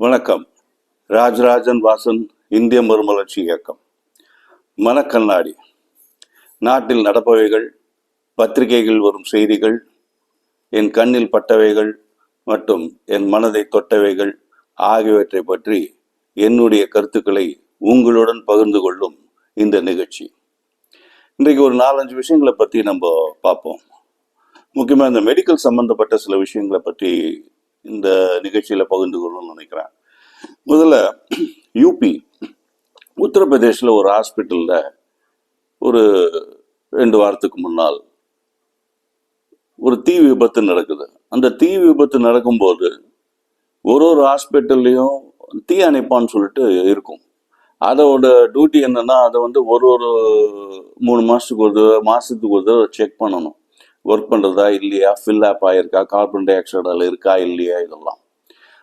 வணக்கம். ராஜராஜன் வாசன் இந்திய மறுமலர்ச்சி இயக்கம். மனக்கண்ணாடி. நாட்டில் நடப்பவைகள் பத்திரிகைகள் வரும் செய்திகள் என் கண்ணில் பட்டவைகள் மற்றும் என் மனதை தொட்டவைகள் ஆகியவற்றை பற்றி என்னுடைய கருத்துக்களை உங்களுடன் பகிர்ந்து கொள்ளும் இந்த நிகழ்ச்சி. இன்றைக்கு ஒரு நாலஞ்சு விஷயங்களை பற்றி நம்ம பார்ப்போம். முக்கியமாக இந்த மெடிக்கல் சம்பந்தப்பட்ட சில விஷயங்களை பற்றி இந்த நிகழ்ச்சியில் பகிர்ந்து கொள்ளணும்னு நினைக்கிறேன். முதல்ல யூபி உத்தரப்பிரதேசில் ஒரு ஹாஸ்பிட்டலில் ஒரு ரெண்டு வாரத்துக்கு முன்னால் ஒரு தீ விபத்து நடக்குது. அந்த தீ விபத்து நடக்கும்போது ஒரு ஒரு ஹாஸ்பிட்டல்லையும் தீ அணைப்பான்னு சொல்லிட்டு இருக்கும். அதோட டியூட்டி என்னன்னா அதை வந்து ஒரு ஒரு மூணு மாதத்துக்கு ஒரு தடவை மாதத்துக்கு ஒரு தடவை செக் பண்ணணும். ஒர்க் பண்ணுறதா இல்லையா? ஃபில் ஆப் ஆயிருக்கா? கார்பன் டை ஆக்சைடில் இருக்கா? இல்லையா? இதெல்லாம்.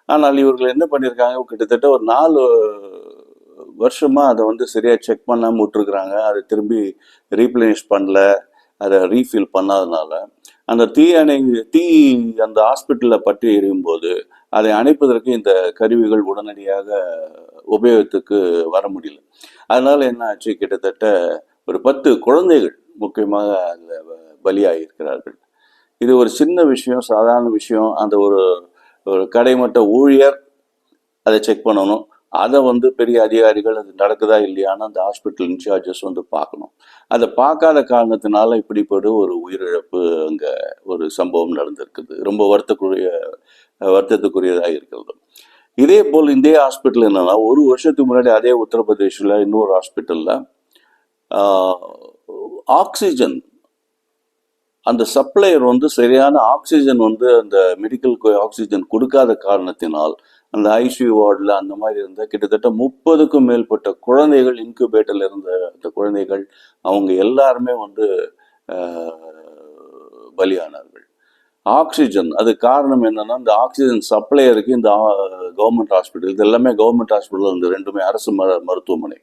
ஆனால் இவர்கள் என்ன பண்ணியிருக்காங்க? கிட்டத்தட்ட ஒரு நாலு வருஷமாக அதை வந்து சரியாக செக் பண்ணாமல் விட்டுருக்குறாங்க. அதை திரும்பி ரீப்ளேனிஷ் பண்ணல. அதை ரீஃபில் பண்ணாதனால. அந்த தீ அணை தீ அந்த ஹாஸ்பிட்டலில் பற்றி எரியும் போது அதை அணைப்பதற்கு இந்த கருவிகள் உடனடியாக உபயோகத்துக்கு வர முடியல. அதனால் என்ன ஆச்சு? கிட்டத்தட்ட ஒரு பத்து குழந்தைகள் முக்கியமாக அதில் பலியாகியிருக்கிறார்கள். இது ஒரு சின்ன விஷயம் சாதாரண விஷயம். அந்த ஒரு ஒரு கடைமட்ட ஊழியர் அதை செக் பண்ணணும். அதை வந்து பெரிய அதிகாரிகள் அது நடக்குதா இல்லையான்னு அந்த ஹாஸ்பிட்டல் இன்சார்ஜஸ் வந்து பார்க்கணும். அதை பார்க்காத காரணத்தினால இப்படிப்பட்ட ஒரு உயிரிழப்பு அங்கே ஒரு சம்பவம் நடந்திருக்குது. ரொம்ப வருத்தக்குரிய வருத்தத்துக்குரியதாக இருக்கிறது. இதே போல் இதே ஹாஸ்பிட்டல் என்னென்னா ஒரு வருஷத்துக்கு முன்னாடி அதே உத்தரப்பிரதேசில் இன்னொரு ஹாஸ்பிட்டலில் ஆக்சிஜன். அந்த சப்ளையர் வந்து சரியான ஆக்சிஜன் வந்து அந்த மெடிக்கல் ஆக்சிஜன் கொடுக்காத காரணத்தினால் அந்த ஐசியூ வார்டில் அந்த மாதிரி இருந்த கிட்டத்தட்ட முப்பதுக்கும் மேற்பட்ட குழந்தைகள் இன்குபேட்டரில் இருந்த அந்த குழந்தைகள் அவங்க எல்லாருமே வந்து பலியானார்கள். ஆக்சிஜன் அது காரணம் என்னன்னா இந்த ஆக்சிஜன் சப்ளையருக்கு இந்த கவர்மெண்ட் ஹாஸ்பிட்டல் இது எல்லாமே கவர்மெண்ட் ஹாஸ்பிட்டல் இந்த ரெண்டுமே அரசு ம மருத்துவமனை.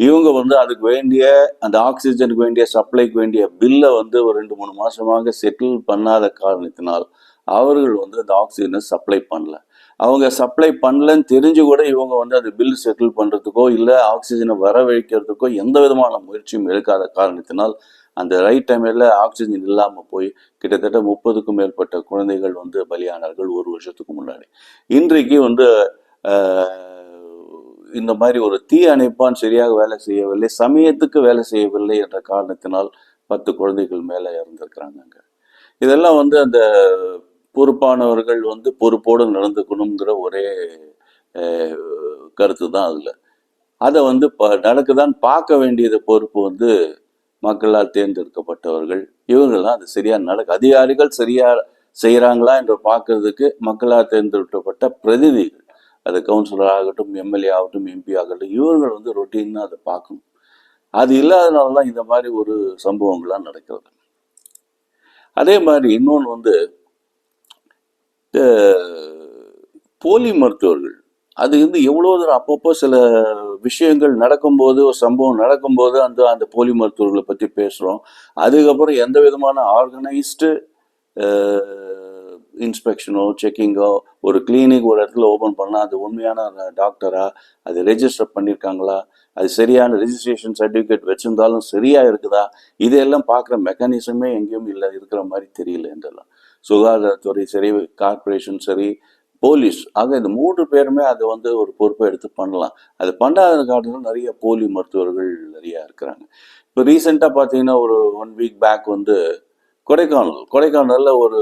இவங்க வந்து அதுக்கு வேண்டிய அந்த ஆக்சிஜனுக்கு வேண்டிய சப்ளைக்கு வேண்டிய பில்லை வந்து ஒரு ரெண்டு மூணு மாசமாக செட்டில் பண்ணாத காரணத்தினால் அவர்கள் வந்து அந்த ஆக்சிஜனை சப்ளை பண்ணல. அவங்க சப்ளை பண்ணலன்னு தெரிஞ்சு கூட இவங்க வந்து அந்த பில் செட்டில் பண்ணுறதுக்கோ இல்லை ஆக்சிஜனை வரவழைக்கிறதுக்கோ எந்த விதமான முயற்சியும் எடுக்காத காரணத்தினால் அந்த ரைட் டைமில் ஆக்சிஜன் இல்லாமல் போய் கிட்டத்தட்ட முப்பதுக்கும் மேற்பட்ட குழந்தைகள் வந்து பலியானார்கள் ஒரு வருஷத்துக்கு முன்னாடி. இன்றைக்கு வந்து இந்த மாதிரி ஒரு தீ அணைப்பான் சரியாக வேலை செய்யவில்லை சமயத்துக்கு வேலை செய்யவில்லை என்ற காரணத்தினால் பத்து குழந்தைகள் மேலே இறந்துருக்கிறாங்க இதெல்லாம் வந்து அந்த பொறுப்பானவர்கள் வந்து பொறுப்போடு நடந்துக்கணுங்கிற ஒரே கருத்து தான் அதில். அதை வந்து ப நடக்குதான் பார்க்க வேண்டியது பொறுப்பு வந்து மக்களால் தேர்ந்தெடுக்கப்பட்டவர்கள். இவங்கெல்லாம் அது சரியாக நடக்கு அதிகாரிகள் சரியா செய்கிறாங்களா என்று பார்க்கறதுக்கு மக்களால் தேர்ந்தெடுக்கப்பட்ட பிரதிநிதிகள். அது கவுன்சிலர் ஆகட்டும் எம்எல்ஏ ஆகட்டும் எம்பி ஆகட்டும் இவர்கள் வந்து ரொட்டீனாக அதை பார்க்கணும். அது இல்லாதனால தான் இந்த மாதிரி ஒரு சம்பவங்கள்லாம் நடக்கிறது. அதே மாதிரி இன்னொன்று வந்து போலி மருத்துவர்கள் அது வந்து எவ்வளோ தூரம் அப்பப்போ சில விஷயங்கள் நடக்கும்போது ஒரு சம்பவம் நடக்கும்போது அந்த அந்த போலி மருத்துவர்களை பற்றி பேசுகிறோம் அதுக்கப்புறம் எந்த விதமான ஆர்கனைஸ்டு இன்ஸ்பெக்ஷனோ செக்கிங்கோ ஒரு கிளினிக் ஒரு இடத்துல ஓப்பன் பண்ணால் அது உண்மையான டாக்டரா அது ரெஜிஸ்டர் பண்ணியிருக்காங்களா அது சரியான ரெஜிஸ்ட்ரேஷன் சர்டிஃபிகேட் வச்சிருந்தாலும் சரியாக இருக்குதா? இதையெல்லாம் பார்க்குற மெக்கானிசமே எங்கேயும் இல்லை இருக்கிற மாதிரி தெரியல என்றெல்லாம். சுகாதாரத்துறை சரி கார்ப்பரேஷன் சரி போலீஸ் ஆக இந்த மூன்று பேருமே அதை வந்து ஒரு பொறுப்பை எடுத்து பண்ணலாம். அது பண்ணாத காரணத்தில் நிறைய போலி மருத்துவர்கள் நிறையா இருக்கிறாங்க. இப்போ ரீசெண்டாக பார்த்தீங்கன்னா ஒரு ஒன் வீக் பேக் வந்து கொடைக்கானல். கொடைக்கானலில் ஒரு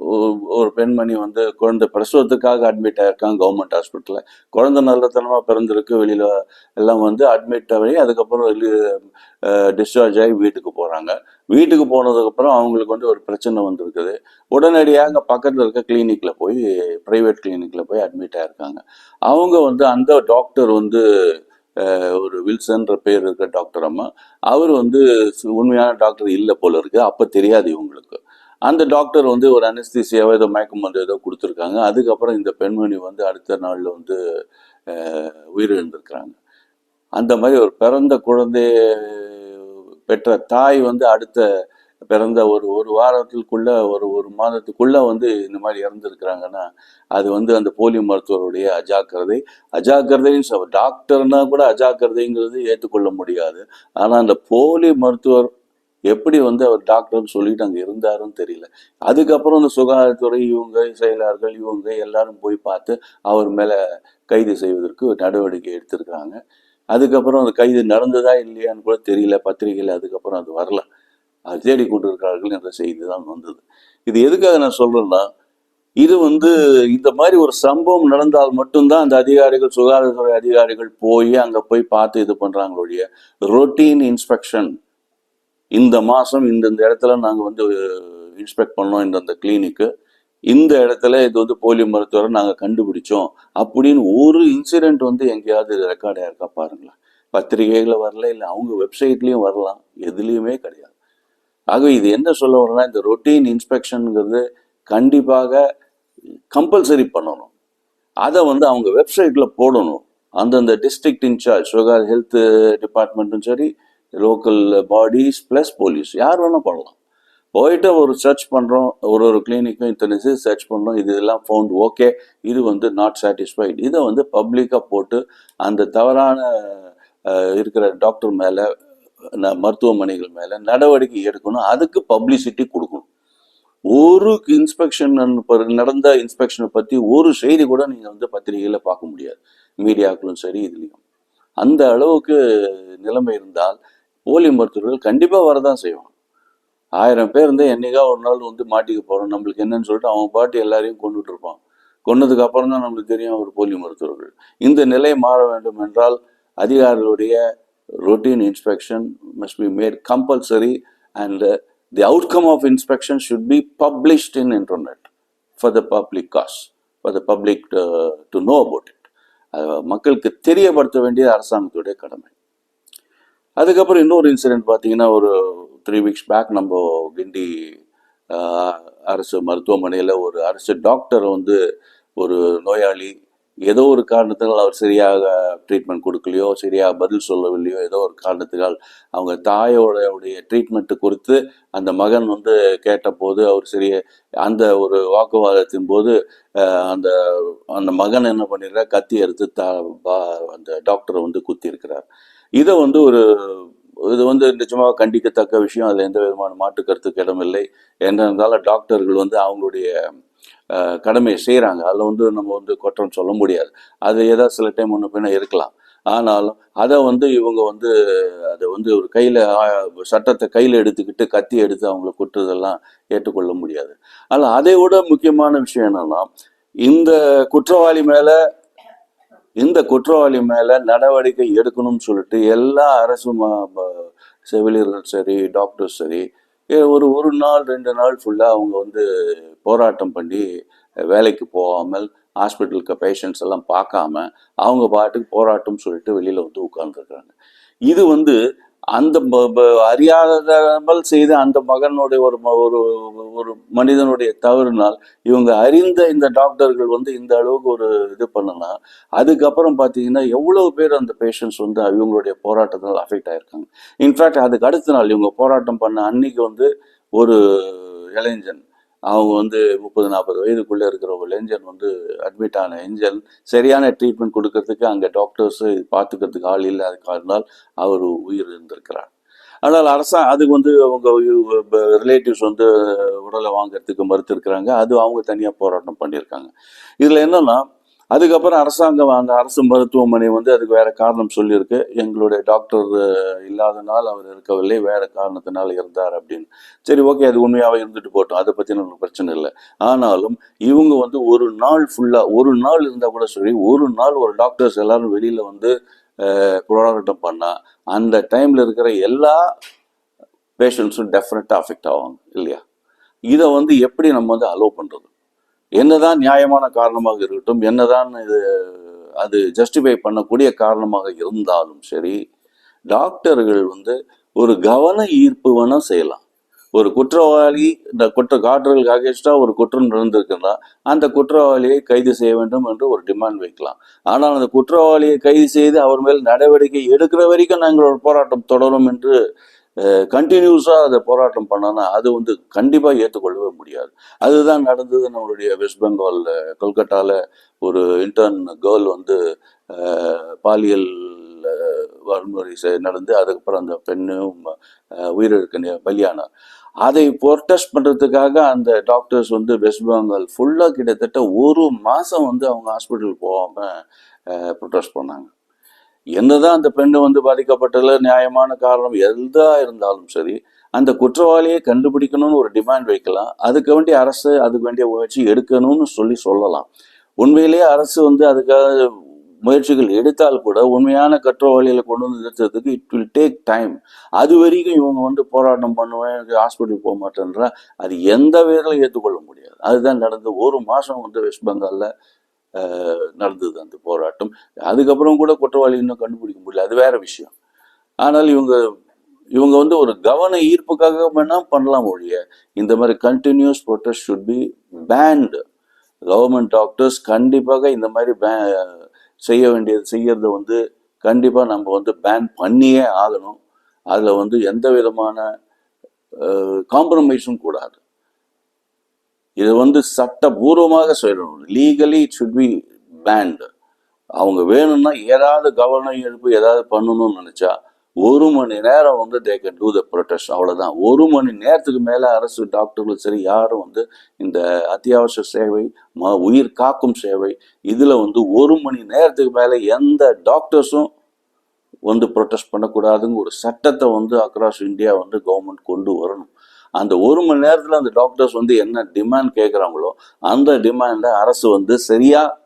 ஒரு- பெண்மணி வந்து குழந்தை பிரசவத்துக்காக அட்மிட் ஆயிருக்காங்க கவர்மெண்ட் ஹாஸ்பிட்டலில் குழந்தை நல்லத்தனமாக பிறந்திருக்கு வெளியில் எல்லாம் வந்து அட்மிட் ஆகி அதுக்கப்புறம் டிஸ்சார்ஜ் ஆகி வீட்டுக்கு போகிறாங்க வீட்டுக்கு போனதுக்கப்புறம் அவங்களுக்கு வந்து ஒரு பிரச்சனை வந்திருக்குது. உடனடியாக பக்கத்தில் இருக்க கிளினிக்கில் போய் ப்ரைவேட் கிளினிக்கில் போய் அட்மிட் ஆயிருக்காங்க. அவங்க வந்து அந்த டாக்டர் வந்து ஒரு வில்சன்ற பேர் இருக்கிற டாக்டர் அம்மா அவர் வந்து உண்மையான டாக்டர் இல்லை போல இருக்கு. அப்போ தெரியாது இவங்களுக்கு. அந்த டாக்டர் வந்து ஒரு அனஸ்தீசியாவோ ஏதோ மயக்கம் மருந்து ஏதோ கொடுத்துருக்காங்க. அதுக்கப்புறம் இந்த பெண்மணி வந்து அடுத்த நாளில் வந்து உயிரிழந்திருக்கிறாங்க. அந்த மாதிரி ஒரு பிறந்த குழந்தைய பெற்ற தாய் வந்து அடுத்த பிறந்த ஒரு ஒரு வாரத்துக்குள்ள ஒரு ஒரு மாதத்துக்குள்ள வந்து இந்த மாதிரி இறந்துருக்குறாங்கன்னா அது வந்து அந்த போலி மருத்துவருடைய அஜாக்கிரதை. அஜாக்கிரதைன்னு சொல் டாக்டர்னா கூட அஜாக்கிரதைங்கிறது ஏற்றுக்கொள்ள முடியாது. ஆனால் அந்த போலி மருத்துவர் எப்படி வந்து அவர் டாக்டர்னு சொல்லிட்டு அங்கே இருந்தாருன்னு தெரியல. அதுக்கப்புறம் அந்த சுகாதாரத்துறை இவங்க செயலாளர்கள் இவங்க எல்லாரும் போய் பார்த்து அவர் மேலே கைது செய்வதற்கு நடவடிக்கை எடுத்திருக்கிறாங்க. அதுக்கப்புறம் அந்த கைது நடந்ததா இல்லையான்னு கூட தெரியல பத்திரிகையில் அதுக்கப்புறம் அது வரல. அது இருக்கிறார்கள் என்ற செய்தி தான் வந்தது. இது எதுக்காக நான் சொல்றேன்னா இது வந்து இந்த மாதிரி ஒரு சம்பவம் நடந்தால் மட்டும்தான் அந்த அதிகாரிகள் சுகாதாரத்துறை அதிகாரிகள் போய் அங்கே போய் பார்த்து இது பண்ணுறாங்களுடைய ரொட்டீன் இன்ஸ்பெக்ஷன் இந்த மாதம் இந்தந்த இடத்துல நாங்கள் வந்து இன்ஸ்பெக்ட் பண்ணோம் இந்தந்த கிளினிக்கு இந்த இடத்துல இது வந்து போலியோ மருத்துவரை நாங்கள் கண்டுபிடிச்சோம். அப்படின்னு ஒரு இன்சிடென்ட் வந்து எங்கேயாவது ரெக்கார்ட் ஆயிருக்கா பாருங்களேன். பத்திரிகைகளை வரல இல்லை அவங்க வெப்சைட்லேயும் வரலாம். எதுலேயுமே கிடையாது. ஆகவே இது என்ன சொல்ல வரலாம் இந்த ரொட்டீன் இன்ஸ்பெக்ஷனுங்கிறது கண்டிப்பாக கம்பல்சரி பண்ணணும். அதை வந்து அவங்க வெப்சைட்டில் போடணும். அந்தந்த டிஸ்ட்ரிக்ட் இன்சார்ஜ் சுகாதார ஹெல்த் டிபார்ட்மெண்ட்டும் சரி லோக்கல் பாடிஸ் ப்ளஸ் போலீஸ் யார் வேணால் பண்ணலாம். போயிட்டு ஒரு சர்ச் பண்ணுறோம் ஒரு ஒரு கிளினிக்கும் இத்தனை இது சர்ச் பண்ணுறோம் இது இதெல்லாம் ஃபவுண்ட் ஓகே இது வந்து நாட் சாட்டிஸ்ஃபைட் இதை வந்து பப்ளிக்காக போட்டு அந்த தவறான இருக்கிற டாக்டர் மேலே மருத்துவமனைகள் மேலே நடவடிக்கை எடுக்கணும். அதுக்கு பப்ளிசிட்டி கொடுக்கணும். ஒரு இன்ஸ்பெக்ஷன் நடந்த இன்ஸ்பெக்ஷனை பற்றி ஒரு செய்தி கூட நீங்கள் வந்து பத்திரிகையில் பார்க்க முடியாது. மீடியாக்களும் சரி இதுலேயும். அந்த அளவுக்கு நிலைமை இருந்தால் போலி மருத்துவர்கள் கண்டிப்பாக வரதான் செய்வாங்க. ஆயிரம் பேர் இருந்தால் என்னைக்கா ஒரு நாள் வந்து மாட்டிக்க போகிறோம் நம்மளுக்கு என்னன்னு சொல்லிட்டு அவன் பாட்டு எல்லாரையும் கொண்டுட்டு இருப்பான். கொன்னதுக்கு அப்புறம் தான் நம்மளுக்கு தெரியும் அவர் போலி மருத்துவர்கள். இந்த நிலை மாற வேண்டும் என்றால் அதிகாரிகளுடைய routine inspection must be made compulsory and the the outcome of inspection should be published in internet for the public cause for the public to know about it மக்களுக்கு தெரியப்படுத்த வேண்டியது அரசாங்கத்துடைய கடமை. அதுக்கப்புறம் இன்னொரு இன்சிடென்ட் பார்த்தீங்கன்னா ஒரு த்ரீ வீக்ஸ் பேக் நம்ம கிண்டி அரசு மருத்துவமனையில் ஒரு அரசு டாக்டர் வந்து ஒரு நோயாளி ஏதோ ஒரு காரணத்தினால் அவர் சரியாக ட்ரீட்மெண்ட் கொடுக்கலையோ சரியாக பதில் சொல்லவில்லையோ ஏதோ ஒரு காரணத்தினால் அவங்க தாயோடைய ட்ரீட்மெண்ட்டு குறித்து அந்த மகன் வந்து கேட்டபோது அவர் சரிய அந்த ஒரு வாக்குவாதத்தின் போது அந்த அந்த மகன் என்ன பண்ணிடுறார் கத்தி எடுத்து த அந்த டாக்டரை வந்து குத்தி இருக்கிறார் இதை வந்து ஒரு இது வந்து நிஜமாக கண்டிக்கத்தக்க விஷயம். அதில் எந்த விதமான மாற்று கருத்துக்கு இடமில்லை. என்றாலும் டாக்டர்கள் வந்து அவங்களுடைய கடமையை செய்கிறாங்க அதில் வந்து நம்ம வந்து குற்றம் சொல்ல முடியாது. அது ஏதாவது சில டைம் ஒன்று பின்ன இருக்கலாம். ஆனாலும் அதை வந்து இவங்க வந்து அதை வந்து ஒரு கையில் சட்டத்தை கையில் எடுத்துக்கிட்டு கத்தி எடுத்து அவங்கள குட்டுறதெல்லாம் ஏற்றுக்கொள்ள முடியாது. ஆனால் அதை விட முக்கியமான விஷயம் என்னன்னா இந்த குற்றவாளி மேலே இந்த குற்றவாளி மேல நடவடிக்கை எடுக்கணும்னு சொல்லிட்டு எல்லா அரசு செவிலியர்கள் சரி டாக்டர்ஸ் சரி ஒரு ஒரு நாள் ரெண்டு நாள் ஃபுல்லாக அவங்க வந்து போராட்டம் பண்ணி வேலைக்கு போகாமல் ஹாஸ்பிட்டலுக்கு பேஷண்ட்ஸ் எல்லாம் பார்க்காம அவங்க பாட்டுக்கு போராட்டம் சொல்லிட்டு வெளியில் வந்து உட்கார்ந்துருக்குறாங்க. இது வந்து அந்த அறியாதமல் செய்த அந்த மகனுடைய ஒரு ம- ஒரு ஒரு மனிதனுடைய தவறுனால் இவங்க அறிந்த இந்த டாக்டர்கள் வந்து இந்த அளவுக்கு ஒரு இது பண்ணலாம் அதுக்கப்புறம் பார்த்தீங்கன்னா எவ்வளவு பேர் அந்த பேஷண்ட்ஸ் வந்து இவங்களுடைய போராட்டத்தினால் அஃபெக்ட் ஆயிருக்காங்க. இன்ஃபேக்ட் அதுக்கு அடுத்த நாள் இவங்க போராட்டம் பண்ண அன்னைக்கு வந்து ஒரு இளைஞன் அவங்க வந்து முப்பது நாற்பது வயதுக்குள்ளே இருக்கிற ஒரு இளைஞன் வந்து அட்மிட் ஆன இளைஞன் சரியான ட்ரீட்மெண்ட் கொடுக்கறதுக்கு அங்கே டாக்டர்ஸ் பார்த்துக்கிறதுக்கு ஆள் இல்லாத காரணால் அவர் உயிர் இருந்திருக்கிறார் ஆனால் அரசா அதுக்கு வந்து அவங்க ரிலேட்டிவ்ஸ் வந்து உடலை வாங்குறதுக்கு மறுத்திருக்கிறாங்க. அது அவங்க தனியாக போராட்டம் பண்ணியிருக்காங்க. இதில் என்னன்னா அதுக்கப்புறம் அரசாங்கம் அந்த அரசு மருத்துவமனை வந்து அதுக்கு வேற காரணம் சொல்லியிருக்கு. எங்களுடைய டாக்டர் இல்லாதனால் அவர் இருக்கவில்லை. வேற காரணத்தினால் இருந்தார் அப்படின்னு. சரி ஓகே அது உண்மையாகவே இருந்துட்டு போட்டோம். அதை பற்றி நம்மளுக்கு பிரச்சனை இல்லை. ஆனாலும் இவங்க வந்து ஒரு நாள் ஃபுல்லாக ஒரு நாள் இருந்தால் கூட சரி ஒரு நாள் ஒரு டாக்டர்ஸ் எல்லாரும் வெளியில் வந்து போராட்டம் பண்ணால் அந்த டைமில் இருக்கிற எல்லா பேஷண்ட்ஸும் டெஃபினட்டாக அஃபெக்ட் ஆவாங்க இல்லையா? இதை வந்து எப்படி நம்ம வந்து அலோவ் பண்ணுறது என்னதான் நியாயமான காரணமாக இருக்கட்டும் என்னதான் இது அது ஜஸ்டிஃபை பண்ணக்கூடிய காரணமாக இருந்தாலும் சரி டாக்டர்கள் வந்து ஒரு கவன ஈர்ப்பு வேணா செய்யலாம். ஒரு குற்றவாளி இந்த குற்ற காற்றுகளுக்கு அகேன்ஸ்டா ஒரு குற்றம் நடந்திருக்குன்னா அந்த குற்றவாளியை கைது செய்ய வேண்டும் என்று ஒரு டிமாண்ட் வைக்கலாம். ஆனால் அந்த குற்றவாளியை கைது செய்து அவர் மேல் நடவடிக்கை எடுக்கிற வரைக்கும் நாங்கள் ஒரு போராட்டம் தொடரும் என்று கண்டினியூஸாக அதை போராட்டம் பண்ணோன்னா அது வந்து கண்டிப்பாக ஏற்றுக்கொள்ளவே முடியாது. அதுதான் நடந்தது நம்மளுடைய வெஸ்ட் பெங்காலில் கொல்கட்டாவில் ஒரு இன்டர்ன் கேர்ள் வந்து பாலியல் வன்முறை நடந்து அதுக்கப்புறம் அந்த பெண்ணும் உயிரிழக்க பலியானார் அதை ப்ரொட்டஸ்ட் பண்ணுறதுக்காக அந்த டாக்டர்ஸ் வந்து வெஸ்ட் பெங்கால் ஃபுல்லாக கிட்டத்தட்ட ஒரு மாதம் வந்து அவங்க ஹாஸ்பிட்டல் போகாமல் ப்ரொட்டஸ்ட் பண்ணாங்க. என்னதான் அந்த பெண்ணு வந்து பாதிக்கப்பட்டதில் நியாயமான காரணம் எதா இருந்தாலும் சரி அந்த குற்றவாளியை கண்டுபிடிக்கணும்னு ஒரு டிமாண்ட் வைக்கலாம். அதுக்கு வேண்டிய அரசு அதுக்கு வேண்டிய முயற்சி எடுக்கணும்னு சொல்லி சொல்லலாம். உண்மையிலேயே அரசு வந்து அதுக்காக முயற்சிகள் எடுத்தால் கூட உண்மையான குற்றவாளிகளை கொண்டு வந்து நிறுத்துறதுக்கு இட் வில் டேக் டைம் அது வரைக்கும் இவங்க வந்து போராட்டம் பண்ணுவேன் ஹாஸ்பிட்டல் போக மாட்டேன்றா அது எந்த விதத்திலும் ஏற்றுக்கொள்ள முடியாது. அதுதான் நடந்து ஒரு மாதம் வந்து வெஸ்ட் பெங்காலில் நடந்தது அந்த போராட்டம். அதுக்கப்புறம் கூட குற்றவாளி இன்னும் கண்டுபிடிக்க முடியல. அது வேற விஷயம். ஆனால் இவங்க இவங்க வந்து ஒரு கவன ஈர்ப்புக்காக வேணா பண்ணலாம் ஒழிய இந்த மாதிரி continuous protest should be banned government doctors கண்டிப்பாக இந்த மாதிரி பே செய்ய வேண்டியது செய்யறத வந்து கண்டிப்பாக நம்ம வந்து பேன் பண்ணியே ஆகணும். அதில் வந்து எந்த விதமான காம்ப்ரமைஸும் கூடாது. இது வந்து சட்டபூர்வமாக சொல்லணும். Legally it should be banned அவங்க வேணும்னா ஏதாவது கவனம் எழுப்பு ஏதாவது பண்ணணும்னு நினச்சா ஒரு மணி நேரம் வந்து they can do the protest அவ்வளோதான் ஒரு மணி நேரத்துக்கு மேலே அரசு டாக்டர்களும் சரி யாரும் வந்து இந்த அத்தியாவசிய சேவை ம உயிர் காக்கும் சேவை இதில் வந்து ஒரு மணி நேரத்துக்கு மேலே எந்த டாக்டர்ஸும் வந்து ப்ரொட்டஸ்ட் பண்ணக்கூடாதுங்க ஒரு சட்டத்தை வந்து அக்ராஸ் இந்தியா வந்து கவர்மெண்ட் கொண்டு வரணும். அந்த ஒரு மணி நேரத்தில் அந்த டாக்டர்ஸ் வந்து என்ன டிமாண்ட் கேட்குறாங்களோ அந்த டிமாண்டை அரசு வந்து சரியாக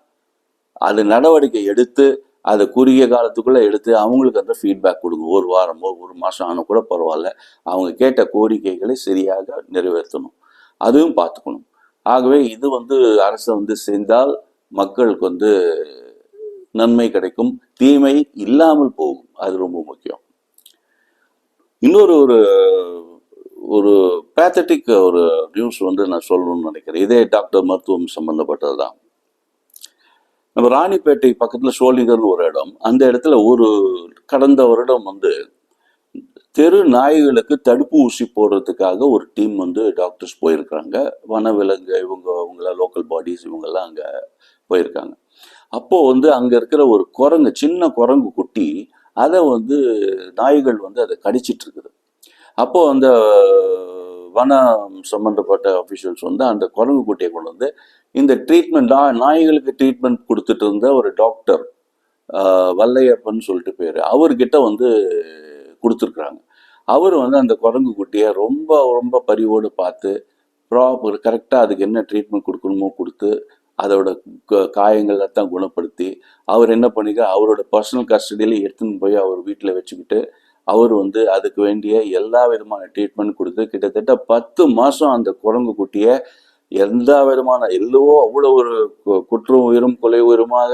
அது நடவடிக்கை எடுத்து அதை குறுகிய காலத்துக்குள்ளே எடுத்து அவங்களுக்கு அந்த ஃபீட்பேக் கொடுங்க. ஒரு வாரமோ ஒரு மாதம் ஆனால் கூட பரவாயில்ல. அவங்க கேட்ட கோரிக்கைகளை சரியாக நிறைவேற்றணும். அதுவும் பார்த்துக்கணும். ஆகவே இது வந்து அரசு வந்து செய்தால் மக்களுக்கு வந்து நன்மை கிடைக்கும். தீமை இல்லாமல் போகும். அது ரொம்ப முக்கியம். இன்னொரு ஒரு ஒரு பேத்தட்டிக் ஒரு நியூஸ் வந்து நான் சொல்லணும்னு நினைக்கிறேன். இதே டாக்டர் மருத்துவம் சம்மந்தப்பட்டது தான் நம்ம ராணிப்பேட்டை பக்கத்தில் சோழிங்கர்னு ஒரு இடம். அந்த இடத்துல ஒரு கடந்த வருடம் வந்து தெரு நாய்களுக்கு தடுப்பு ஊசி போடுறதுக்காக ஒரு டீம் வந்து டாக்டர்ஸ் போயிருக்கிறாங்க வனவிலங்கு இவங்க இவங்கள லோக்கல் பாடிஸ் இவங்கெல்லாம் அங்கே போயிருக்காங்க. அப்போது வந்து அங்கே இருக்கிற ஒரு குரங்கு சின்ன குரங்கு குட்டி அதை வந்து நாய்கள் வந்து அதை கடிச்சிட்டு இருக்குது. அப்போது அந்த வனம் சம்மந்தப்பட்ட அஃபிஷியல்ஸ் வந்து அந்த குரங்கு குட்டியை கொண்டு வந்து இந்த ட்ரீட்மெண்ட் நாய்களுக்கு ட்ரீட்மெண்ட் கொடுத்துட்டு இருந்த ஒரு டாக்டர் வல்லையப்பன் சொல்லிட்டு பேர். அவர்கிட்ட வந்து கொடுத்துருக்குறாங்க. அவர் வந்து அந்த குரங்கு குட்டியை ரொம்ப ரொம்ப பரிவோடு பார்த்து ப்ராப்பர் கரெக்டாக அதுக்கு என்ன ட்ரீட்மெண்ட் கொடுக்கணுமோ கொடுத்து அதோட க- காயங்கள் குணப்படுத்தி அவர் என்ன பண்ணிக்க அவரோட பர்சனல் கஸ்டடியில் எடுத்துன்னு போய் அவர் வீட்டில் வச்சுக்கிட்டு அவர் வந்து அதுக்கு வேண்டிய எல்லா விதமான ட்ரீட்மெண்ட் கொடுத்து கிட்டத்தட்ட பத்து மாதம் அந்த குரங்கு குட்டியை எந்த விதமான எல்லவோ அவ்வளோ ஒரு கு- குற்றம் உயிரும் கொலை உயிருமாக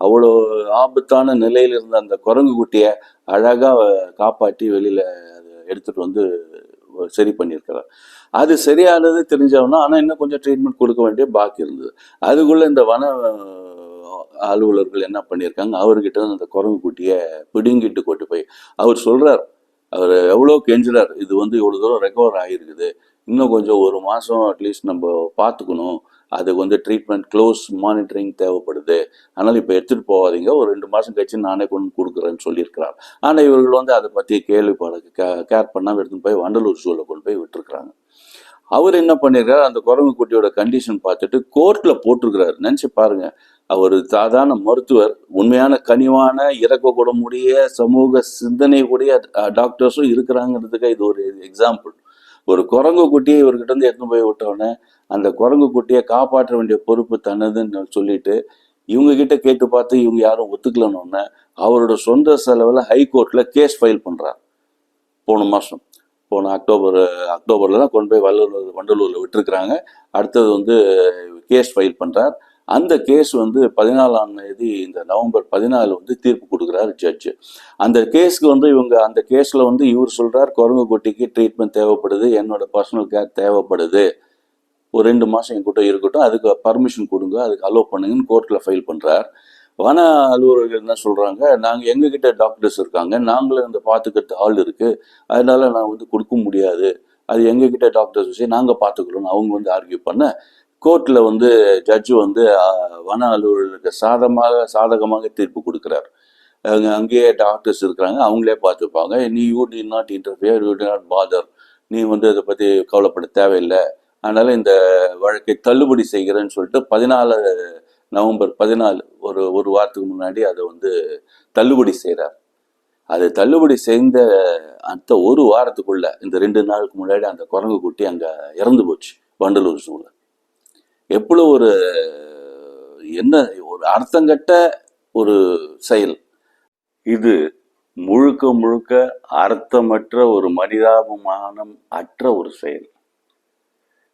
அவ்வளோ ஆபத்தான நிலையில் இருந்த அந்த குரங்கு குட்டியை அழகாக காப்பாற்றி வெளியில் எடுத்துகிட்டு வந்து சரி பண்ணியிருக்கிறார். அது சரியானது தெரிஞ்சவனா ஆனால் இன்னும் கொஞ்சம் ட்ரீட்மெண்ட் கொடுக்க வேண்டிய பாக்கி இருந்தது. அதுக்குள்ள இந்த வன அலுவலர்கள் என்ன பண்ணியிருக்காங்க? அவர்கிட்ட இருந்து அந்த குரங்கு குட்டியை பிடுங்கிட்டு கொண்டு போய் அவர் சொல்கிறார் அவர் எவ்வளோ கெஞ்சுறார். இது வந்து இவ்வளோ தூரம் ரெக்கவர் ஆகிருக்குது இன்னும் கொஞ்சம் ஒரு மாதம் அட்லீஸ்ட் நம்ம பார்த்துக்கணும். அதுக்கு வந்து ட்ரீட்மெண்ட் க்ளோஸ் மானிட்டரிங் தேவைப்படுது. அதனால் இப்போ எடுத்துகிட்டு போகாதீங்க. ஒரு ரெண்டு மாதம் கழிச்சு நானே கொண்டு கொடுக்குறேன்னு சொல்லியிருக்கிறார். ஆனால் இவர்கள் வந்து அதை பற்றி கேள்விப்பட கே கேர் பண்ணாமல் எடுத்துன்னு போய் வண்டலூர் சூழலில் கொண்டு போய் விட்டுருக்குறாங்க. அவர் என்ன பண்ணியிருக்காரு? அந்த குரங்கு குட்டியோட கண்டிஷன் பார்த்துட்டு கோர்ட்டில் போட்டிருக்கிறாரு. நினச்சி பாருங்க. அவர் சாதாரண மருத்துவர் உண்மையான கனிவான இறக்க கூடமுடைய சமூக சிந்தனை கூடிய டாக்டர்ஸும் இருக்கிறாங்கிறதுக்கு இது ஒரு எக்ஸாம்பிள் ஒரு குரங்கு குட்டியை இவர்கிட்ட இருந்து எடுத்துன்னு போய் விட்டோடனே அந்த குரங்கு குட்டியை காப்பாற்ற வேண்டிய பொறுப்பு தன்னதுன்னு சொல்லிட்டு இவங்க கிட்ட கேட்டு பார்த்து இவங்க யாரும் ஒத்துக்கலன்னு அவரோட சொந்த செலவில் ஹைகோர்ட்டில் கேஸ் ஃபைல் பண்ணுறார் போன மாதம் போன அக்டோபர் அக்டோபரில் தான் கொண்டு போய் வல்லூர் வண்டலூரில் விட்டுருக்குறாங்க. அடுத்தது வந்து கேஸ் ஃபைல் பண்ணுறார் அந்த கேஸ் வந்து பதினாலாம் தேதி இந்த நவம்பர் பதினாலு வந்து தீர்ப்பு கொடுக்குறாரு ஜட்ஜு அந்த கேஸ்க்கு வந்து இவங்க அந்த கேஸில் வந்து இவர் சொல்கிறார் குரங்கு குட்டிக்கு ட்ரீட்மெண்ட் தேவைப்படுது என்னோட பர்சனல் கேர் தேவைப்படுது. ஒரு ரெண்டு மாதம் என் கூட இருக்கட்டும் அதுக்கு பர்மிஷன் கொடுங்க அதுக்கு அலோவ் பண்ணுங்கன்னு கோர்ட்டில் ஃபைல் பண்ணுறார் வன அலுவலர்கள் என்ன சொல்கிறாங்க நாங்கள் எங்ககிட்ட டாக்டர்ஸ் இருக்காங்க நாங்களும் அந்த பார்த்துக்கிறது ஆள் இருக்குது அதனால் நான் வந்து கொடுக்க முடியாது. அது எங்ககிட்ட டாக்டர்ஸ் வச்சு நாங்கள் பார்த்துக்கிறோம்னு அவங்க வந்து ஆர்கியூ பண்ண கோர்ட்டில் வந்து ஜட்ஜு வந்து வன அலுவலர்களுக்கு சாதமாக சாதகமாக தீர்ப்பு கொடுக்குறாரு. அங்கே அங்கேயே டாக்டர்ஸ் இருக்கிறாங்க அவங்களே பார்த்துப்பாங்க. நீ you do not interfere you do not bother நீ வந்து அதை பற்றி கவலைப்பட தேவையில்லை. அதனால் இந்த வழக்கை தள்ளுபடி செய்கிறேன்னு சொல்லிட்டு பதினாலு நவம்பர் பதினாலு ஒரு ஒரு வாரத்துக்கு முன்னாடி அதை வந்து தள்ளுபடி செய்கிறார் அது தள்ளுபடி செய்த அந்த ஒரு வாரத்துக்குள்ள இந்த ரெண்டு நாளுக்கு முன்னாடி அந்த குரங்கு குட்டி அங்கே இறந்து போச்சு வண்டலூர் சூழல். எவ்வளோ ஒரு என்ன ஒரு அர்த்தங்கட்ட ஒரு செயல். இது முழுக்க முழுக்க அர்த்தமற்ற ஒரு மனிதாபிமானம் அற்ற ஒரு செயல்.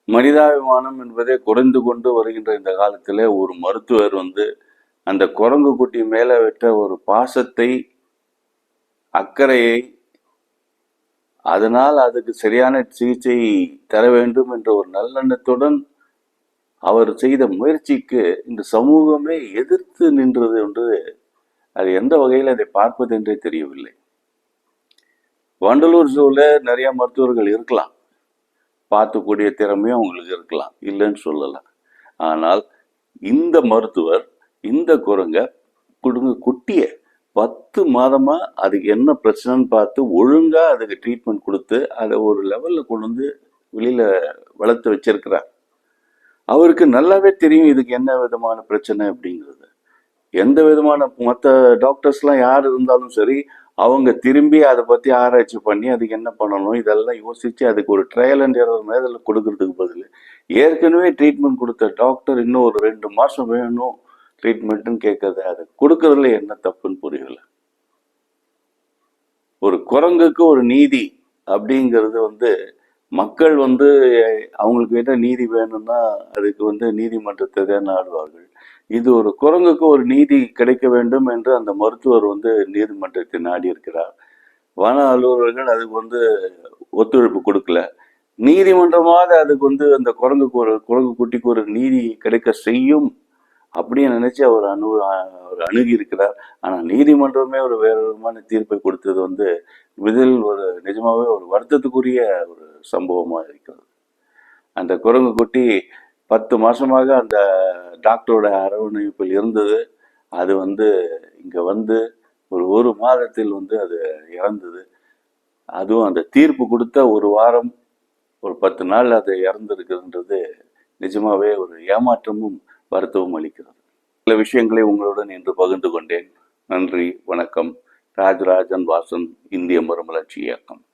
மனிதாபிமானம் என்பதே குறைந்து கொண்டு வருகின்ற இந்த காலத்தில் ஒரு மருத்துவர் வந்து அந்த குரங்கு குட்டி மேலே விட்ட ஒரு பாசத்தை அக்கறையை அதனால் அதுக்கு சரியான சிகிச்சை தர வேண்டும் என்ற ஒரு நல்லெண்ணத்துடன் அவர் செய்த முயற்சிக்கு இந்த சமூகமே எதிர்த்து நின்றது என்று அது எந்த வகையில் அதை பார்ப்பது என்றே தெரியவில்லை. வண்டலூர் ஜூவில் நிறைய மருத்துவர்கள் இருக்கலாம். பார்த்துக்கூடிய திறமையும் அவங்களுக்கு இருக்கலாம். இல்லைன்னு சொல்லலாம் ஆனால் இந்த மருத்துவர் இந்த குரங்க குடுங்க குட்டிய பத்து மாதமா அதுக்கு என்ன பிரச்சனைன்னு பார்த்து ஒழுங்கா அதுக்கு ட்ரீட்மெண்ட் கொடுத்து அதை ஒரு லெவல்ல கொண்டு வந்து வெளியில வளர்த்து வச்சிருக்கிறார். அவருக்கு நல்லாவே தெரியும் இதுக்கு என்ன விதமான பிரச்சனை அப்படிங்கிறது. எந்த விதமான மற்ற டாக்டர்ஸ்லாம் யார் இருந்தாலும் சரி அவங்க திரும்பி அதை பற்றி ஆராய்ச்சி பண்ணி அதுக்கு என்ன பண்ணணும் இதெல்லாம் யோசித்து அதுக்கு ஒரு ட்ரையல் அண்ட் எரர் மேதில் கொடுக்கறதுக்கு பதில். ஏற்கனவே ட்ரீட்மெண்ட் கொடுத்த டாக்டர் இன்னும் ஒரு ரெண்டு மாதம் வேணும் ட்ரீட்மெண்ட்டுன்னு கேட்கறது அது கொடுக்கறதுல என்ன தப்புன்னு புரியல. ஒரு குரங்குக்கு ஒரு நீதி அப்படிங்கிறது வந்து மக்கள் வந்து அவங்களுக்கு என்ன நீதி வேணும்னா அதுக்கு வந்து நீதிமன்றத்தை தான் நாடுவார்கள். இது ஒரு குரங்குக்கு ஒரு நீதி கிடைக்க வேண்டும் என்று அந்த மருத்துவர் வந்து நீதிமன்றத்தை நாடி இருக்கிறார் வன அலுவலர்கள் அதுக்கு வந்து ஒத்துழைப்பு கொடுக்கல. நீதிமன்றமாவது அதுக்கு வந்து அந்த குரங்குக்கு ஒரு குரங்கு குட்டிக்கு ஒரு நீதி கிடைக்க செய்யும் அப்படின்னு நினைச்சு அவர் அணு அவர் அணுகி இருக்கிறார் ஆனால் நீதிமன்றமே ஒரு வேற விதமான தீர்ப்பை கொடுத்தது வந்து இதில் ஒரு நிஜமாவே ஒரு வருத்தத்துக்குரிய ஒரு சம்பவமாக இருக்கிறது. அந்த குரங்கு குட்டி பத்து மாதமாக அந்த டாக்டரோட அரவணைப்பில் இருந்தது. அது வந்து இங்கே வந்து ஒரு ஒரு மாதத்தில் வந்து அது இறந்தது. அதுவும் அந்த தீர்ப்பு கொடுத்த ஒரு வாரம் ஒரு பத்து நாள் அது இறந்துருக்குன்றது நிஜமாவே ஒரு ஏமாற்றமும் வருத்தமும் அளிக்கிறது. சில விஷயங்களை உங்களுடன் இன்று பகிர்ந்து கொண்டேன். நன்றி வணக்கம். ராஜராஜன் வாசன் இந்திய மறுமலர்ச்சி இயக்கம்.